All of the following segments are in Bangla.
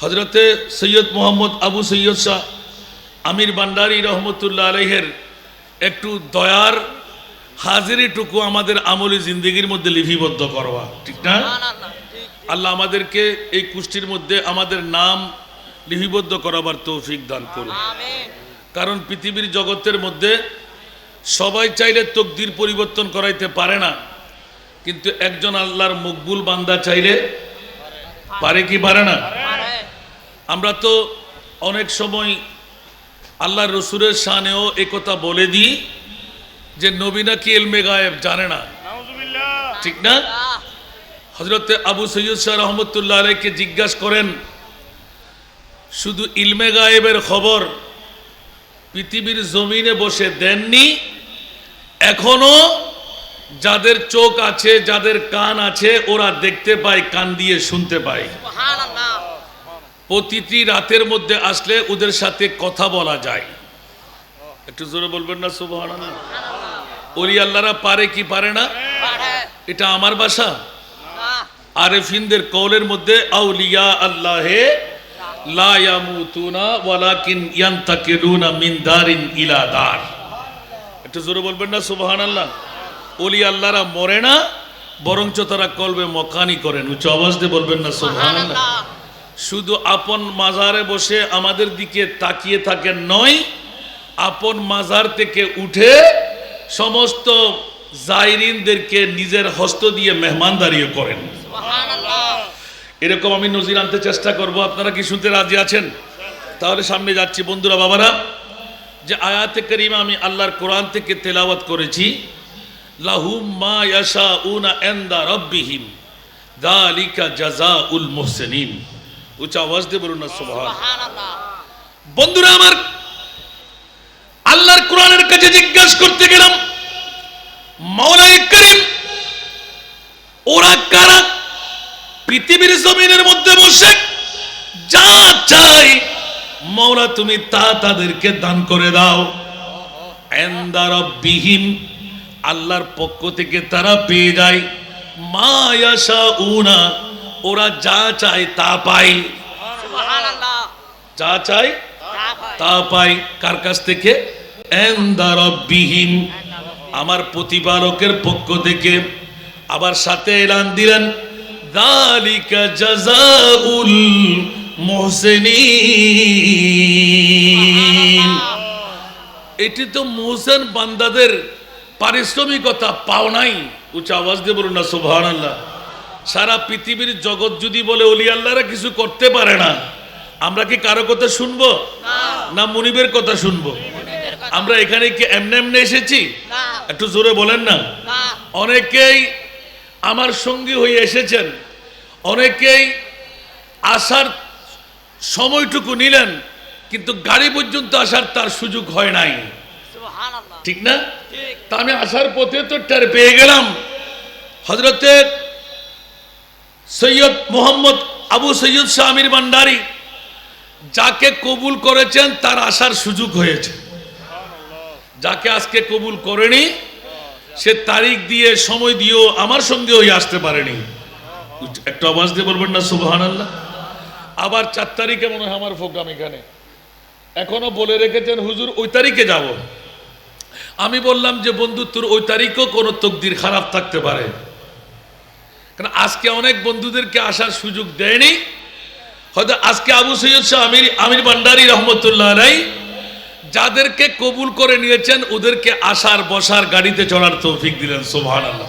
হজরতে সৈয়দ মোহাম্মদ আবু সৈয়দ শাহ আমির বান্ডারি রহমতুল্লাহ আলহের একটু দয়ার হাজিরিটুকু আমাদের আমলি জিন্দগির মধ্যে লিপিবদ্ধ করবা ঠিক না? আল্লাহ আমাদেরকে এই কুষ্টির মধ্যে আমাদের নাম লিপিবদ্ধ করাবার তৌফিক দান করুন। কারণ পৃথিবীর জগতের মধ্যে সবাই চাইলে তকদির পরিবর্তন করাইতে পারে না কিন্তু একজন আল্লাহর মকবুল বান্দা চাইলে পারে কি পারে না? আমরা তো অনেক সময় আল্লাহ রসুরের শানেও একথা বলে দিই যে নবী নাকি এলমে গায়েব জানে না। ঠিক না? হজরতে আবু সৈয়দ শাহ রহমতুল্লাহ আলাইকে জিজ্ঞাসা করেন শুধু ইলমে গায়েবের খবর পৃথিবীর জমিনে বসে দেননি? এখনও যাদের চোখ আছে যাদের কান আছে ওরা দেখতে পায় কান দিয়ে শুনতে পায়। প্রতিটি রাতের মধ্যে আসলে ওদের সাথে কথা বলা যায়। একটু জোরে বলবেন না সুবাহ ওলি আল্লাহরা পারে কি পারে না? এটা আমার বাসা। আরেফিনদের কৌলের মধ্যে আউলিয়া আল্লাহে লা ইয়ামুতুনা ওয়ালাকিন ইয়ান্তাকিলুনা মিন দারিন ইলা দার। একটু জোরে বলবেন না সুবহানাল্লাহ। ওলি আল্লাহরা মরে না বরঞ্চ তারা কলবে মকানি করেন। উচ্চ আওয়াজ দিয়ে বলবেন না সুবহানাল্লাহ। শুধু আপন মাজারে বসে আমাদের দিকে তাকিয়ে থাকেন নয় আপন মাজার থেকে উঠে সমস্ত জাইরিনদেরকে নিজের হস্ত দিয়ে মেহমানদারিও করেন। এরকম আমি নজির আনতে চেষ্টা করব আপনারা কি শুনতে রাজি আছেন? তাহলে সামনে যাচ্ছি বন্ধুরা বাবারা যে আয়াতে করিমা আমি আল্লাহর কোরআন থেকে তেলাওয়াত করেছি লাহুম মা ইয়াশা উনা এন্দা রব্বিহিম দালিকা জাজা উল মোহসেনিন। উচ্চ আওয়াজ দিয়ে বলুন না বন্ধুরা আমার আল্লাহর কোরআনের কাছে জিজ্ঞাসা করতে গেলাম মাওলাই করিম ওরা কারা? পৃথিবীর জমিনের মধ্যে বসে যা চাই মৌলা তুমি তা তাদেরকে দান করে দাও। বিহীন আল্লাহর পক্ষ থেকে তারা পেয়ে যায় মায়াশা উনা ওরা যা চায় তা পায়। যা চায় তা পাই কার কাছ থেকে? বিহীন আমার প্রতিপালকের পক্ষ থেকে। আবার সাথে এলান দিলেন দালিকা জাজাউল মুহসিনিন। এটি তো মোহসেন বান্দাদের পারিশ্রমিকতা পাও নাই উচ্চ আওয়াজ দিয়ে বলুন না সুবহানাল্লাহ। সারা পৃথিবীর জগৎ যদি বলে অলি আল্লাহরা কিছু করতে পারে না আমরা কি কারও কথা শুনব? না। মুনিবের কথা শুনব? আমরা এখানে কি এমনি এমনি এসেছি? একটু জোরে বলেন না। অনেকেই আমার সঙ্গী হয়ে এসেছেন। অনেকেই আসার সময়টুকু নিলেন কিন্তু গাড়ি পর্যন্ত আসার তার সুযোগ হয় নাই। ঠিক না? তা আমি আসার পথে তো টের পেয়ে গেলাম। হজরতে সৈয়দ মোহাম্মদ আবু সৈয়দ শাহ আমির ভান্ডারি যাকে কবুল করেছেন, তার আসার সুযোগ হয়েছে। যাকে আজকে কবুল করেনি, সে তারিখ দিয়ে, সময় দিয়েও, আমার সঙ্গে ওই আসতে পারেনি। একটা আওয়াজ দিয়ে বলবেন না সুবহান আল্লাহ আবার চার তারিখে মনে হয় আমার প্রোগ্রাম এখানে। এখনও বলে রেখেছেন, হুজুর, ওই তারিখে যাব। আমি বললাম যে, বন্ধু, তোর ওই তারিখও কোনো তকদির খারাপ থাকতে পারে। কারণ আজকে অনেক বন্ধুদেরকে আসার সুযোগ দেয়নি? হয়তো আজকে আবু সৈয়দ শাহ আমির আমির ভান্ডারি রহমতুল্লাহ রাই যাদেরকে কবুল করে নিয়েছেন, ওদেরকে আসার, বসার গাড়িতে চড়ার তৌফিক দিলেন সোভান আল্লাহ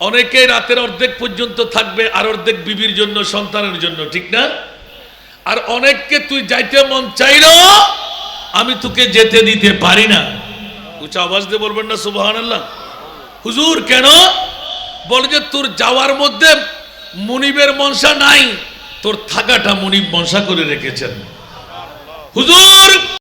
অনেকে রাতের অর্ধেক পর্যন্ত থাকবে, আর অর্ধেক বিবির জন্য, সন্তানের জন্য, ঠিক না? আর অনেককে তুই যাইতে মন চাইল, আমি তোকে যেতে দিতে পারি না। উঁচা আওয়াজ দিয়ে বলবেন না সুবাহান আল্লাহ হুজুর, কেন? বলে যে তোর যাওয়ার মধ্যে মুনিবের মনসা নাই তোর থাকাটা মুনিব মনসা করে রেখেছেন। হুজুর!